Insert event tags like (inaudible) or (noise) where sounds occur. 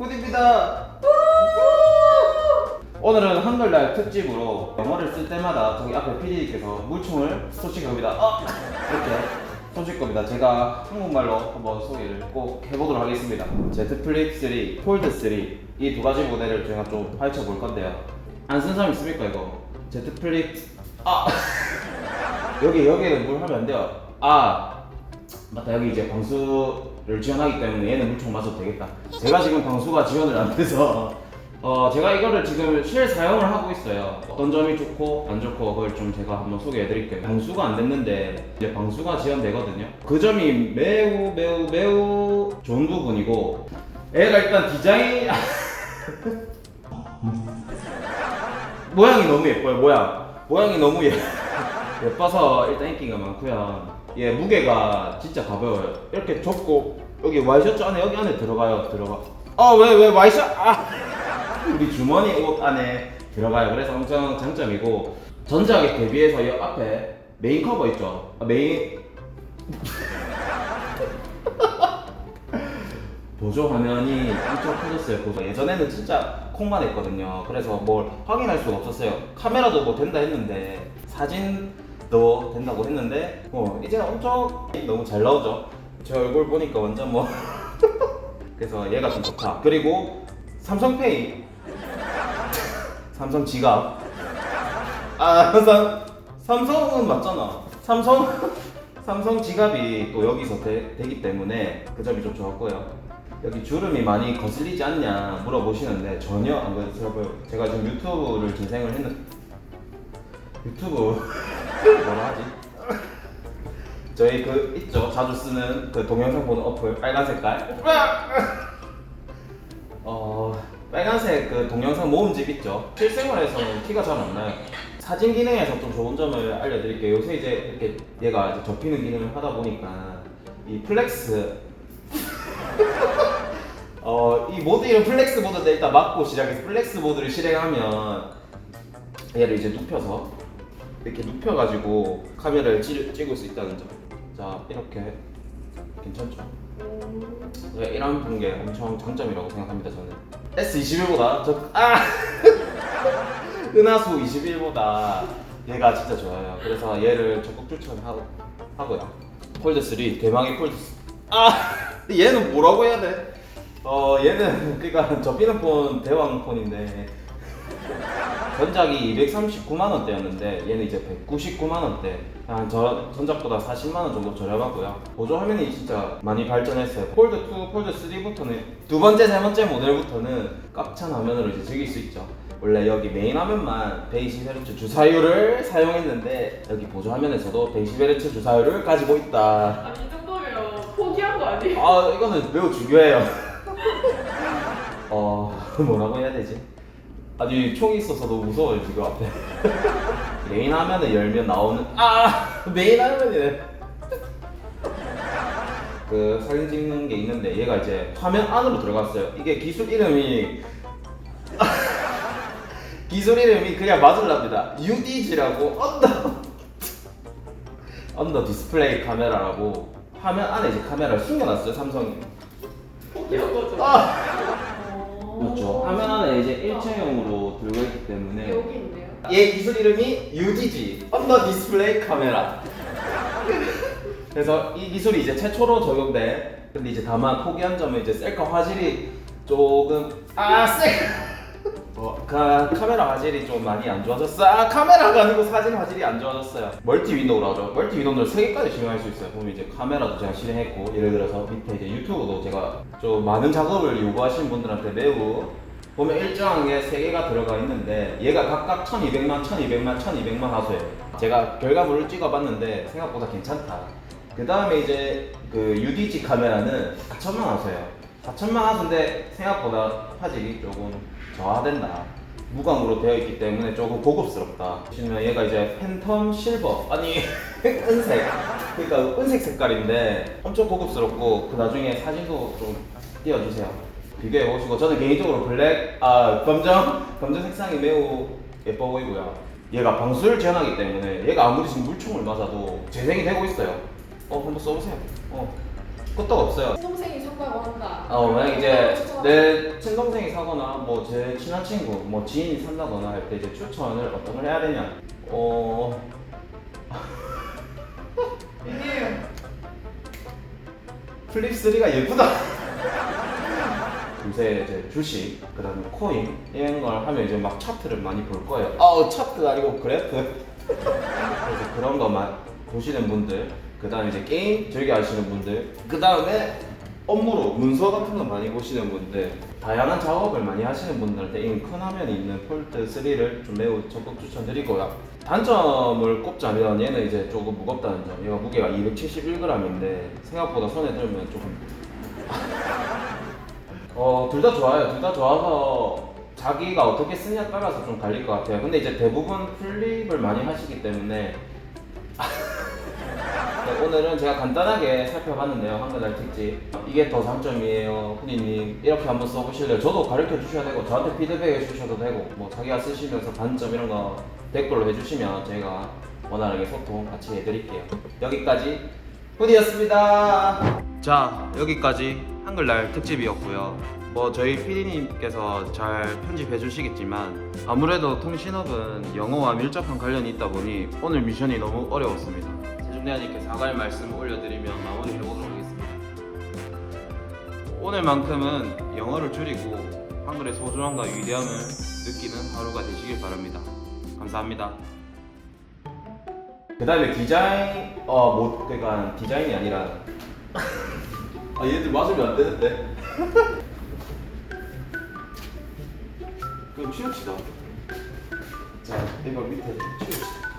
굿입니다. 오늘은 한글날 특집으로 영어를 쓸 때마다 저기 앞에 PD님께서 물총을 쏘실 겁니다. 어! 이렇게 쏘실 겁니다. 제가 한국말로 한번 소개를 꼭 해보도록 하겠습니다. Z 플립 3, 폴드 3 이 두 가지 모델을 제가 좀 파헤쳐 볼 건데요. 안 쓴 사람 있습니까 이거? Z 플립 아 (laughs) 여기 여기에는 물 하면 안 돼요. 아 맞다 여기 이제 방수를 지원하기 때문에 얘는 물총 맞아도 되겠다. 제가 지금 방수가 지원을 안 돼서 (laughs) 어 제가 이거를 지금 실 사용을 하고 있어요. 어떤 점이 좋고 안 좋고 그걸 좀 제가 한번 소개해 드릴게요. 방수가 안 됐는데 이제 방수가 지원되거든요. 그 점이 매우 매우 매우 좋은 부분이고 얘가 일단 디자인 (laughs) 모양이 너무 예뻐요. 모양 모양이 너무 예 (laughs) 예뻐서 일단 인기가 많고요. 얘 무게가 진짜 가벼워요. 이렇게 접고 여기 와이셔츠 안에 여기 안에 들어가요. 들어가. 어왜 왜 와이셔? 아 (laughs) 우리 주머니 옷 안에 들어가요. 그래서 엄청 장점이고 전작에 대비해서 이 앞에 메인 커버 있죠. 아, 메인 (laughs) 보조 화면이 엄청 커졌어요. 보조. 예전에는 진짜 콩만 했거든요. 그래서 뭘 확인할 수가 없었어요. 카메라도 뭐 된다 했는데 사진 도 된다고 했는데 뭐 이제 엄청 너무 잘 나오죠. 제 얼굴 보니까 완전 뭐 (laughs) 그래서 얘가 좀 좋다. 그리고 삼성페이 (laughs) 삼성 지갑 아 삼성 삼성은 맞잖아. 삼성 (laughs) 삼성 지갑이 또 여기서 되, 기 때문에 그 점이 좀 좋았고요. 여기 주름이 많이 거슬리지 않냐 물어보시는데 전혀 안 거슬려요. 제가 지금 유튜브를 재생을 했는 유튜브 뭐라 하지? 저희 그 있죠? 자주 쓰는 그 동영상 보는 어플 빨간 색깔? 어 빨간색 그 동영상 모음집 있죠? 실생활에서는 티가 잘 안 나요. 사진 기능에서 좀 좋은 점을 알려드릴게요. 요새 이제 이렇게 얘가 이제 접히는 기능을 하다 보니까 이 플렉스. (laughs) 어이 모드 이름 플렉스 모드인데 일단 맞고 시작해서 플렉스 모드를 실행하면 얘를 이제 눕혀서 이렇게 눕혀가지고 카메라를 찌, 찍을 수 있다는 점. 자 이렇게 괜찮죠? 네, 이런 게 엄청 장점이라고 생각합니다 저는. S21보다 저 아! (laughs) 은하수 21보다 얘가 진짜 좋아요. 그래서 얘를 적극 추천하고요. 폴드 3 대망의 폴드 3. 아 (laughs) 얘는 뭐라고 해야 돼? 어 얘는 (laughs) 그러니까 접히는 폰 대왕 폰인데 전작이 239만 원대였는데 얘는 이제 199만 원대. 한 저 전작보다 40만 원 정도 저렴하고요. 보조 화면이 진짜 많이 발전했어요. 폴드 2, 폴드 3부터는 두 번째, 세 번째 모델부터는 꽉찬 화면으로 이제 즐길 수 있죠. 원래 여기 메인 화면만 120Hz 주사율을 사용했는데 여기 보조 화면에서도 120Hz 주사율을 가지고 있다. 아니 이 정도면 포기한 거 아니에요? 아 이거는 매우 중요해요. (laughs) 어 (laughs) 뭐라고 해야 되지? 아니 총이 있어서 너무 무서워요 지금 앞에. (laughs) 메인 화면을 열면 나오는 아 (laughs) 메인 화면이네. 그 사진 찍는 게 있는데 얘가 이제 화면 안으로 들어갔어요. 이게 기술 이름이 (laughs) 기술 이름이 그냥 맞을랍니다. UDG라고 언더 언더 디스플레이 카메라라고 화면 안에 이제 카메라를 숨겨놨어요 삼성이. 포기한 거죠? 아 어. 그렇죠. 화면 이제 일체형으로 들어가 있기 때문에 여기 있네요. 얘 기술 이름이 UDG 언더 디스플레이 카메라. 그래서 이 기술이 이제 최초로 적용돼. 근데 이제 다만 포기한 점은 이제 셀카 화질이 조금 아 셀. 어, 카, 카메라 화질이 좀 많이 안 좋아졌어. 아 카메라가 아니고 사진 화질이 안 좋아졌어요. 멀티 윈도우로 하죠. 멀티 윈도우를 세 개까지 실행할 수 있어요. 보면 이제 카메라도 제가 실행했고 예를 들어서 밑에 이제 유튜브도 제가 좀 많은 작업을 요구하시는 분들한테 매우 보면 일정하게 세 개가 들어가 있는데 얘가 각각 1200만, 1200만, 1200만 하소예요. 제가 결과물을 찍어봤는데 생각보다 괜찮다. 그 다음에 이제 그 UDG 카메라는 4천만 하소예요. 4천만 하소인데 생각보다 화질이 조금 저하된다. 무광으로 되어 있기 때문에 조금 고급스럽다. 보시면 얘가 이제 팬텀 실버 아니 (laughs) 은색 그러니까 은색 색깔인데 엄청 고급스럽고 그 나중에 사진도 좀 띄워주세요. 비교해 보시고 저는 개인적으로 블랙 아 검정 검정 색상이 매우 예뻐 보이고요. 얘가 방수를 지원하기 때문에 얘가 아무리 지금 물총을 맞아도 재생이 되고 있어요. 어 한번 써보세요. 어 끄떡 없어요. 동생이 산다고 한다. 어 만약 이제 내 친동생이 사거나 뭐 제 친한 친구 뭐 지인이 산다거나 할 때 이제 추천을 어떤 걸 해야 되냐 어 이게 (laughs) 플립 3가 예쁘다 요새 이제 주식 그 다음에 코인 이런 걸 하면 이제 막 차트를 많이 볼 거예요. 어 차트 아니고 그래프 (laughs) 그래서 그런 거만 보시는 분들 그 다음에 이제 게임 즐겨 하시는 분들 그 다음에 업무로 문서 같은 거 많이 보시는 분들 다양한 작업을 많이 하시는 분들한테 이 큰 화면이 있는 폴드 3를 좀 매우 적극 추천드리고요. 단점을 꼽자면 얘는 이제 조금 무겁다는 점 얘가 무게가 271g인데 생각보다 손에 들면 조금 어, 둘 다 좋아요. 둘 다 좋아서 자기가 어떻게 쓰냐에 따라서 좀 갈릴 것 같아요. 근데 이제 대부분 플립을 많이 하시기 때문에 (laughs) 네, 오늘은 제가 간단하게 살펴봤는데요. 한글날 특집. 이게 더 장점이에요. 훈이님 이렇게 한번 써보실래요? 저도 가르쳐 주셔야 되고 저한테 피드백 해주셔도 되고 뭐 자기가 쓰시면서 단점 이런 거 댓글로 해주시면 저희가 원활하게 소통 같이 해드릴게요. 여기까지 훈이였습니다. 자 여기까지 한글날 특집이었고요. 뭐 저희 PD님께서 잘 편집해 주시겠지만 아무래도 통신업은 영어와 밀접한 관련이 있다 보니 오늘 미션이 너무 어려웠습니다. 세종대왕님께 사과의 말씀 올려드리면 마무리 해보도록 하겠습니다. 오늘만큼은 영어를 줄이고 한글의 소중함과 위대함을 느끼는 하루가 되시길 바랍니다. 감사합니다. 그 다음에 디자인 어 뭐 그러니까 디자인이 아니라 (laughs) 아 얘들 맞으면 안 되는데. (laughs) 그럼 치웁시다. 자 이거 밑에 치웁시다.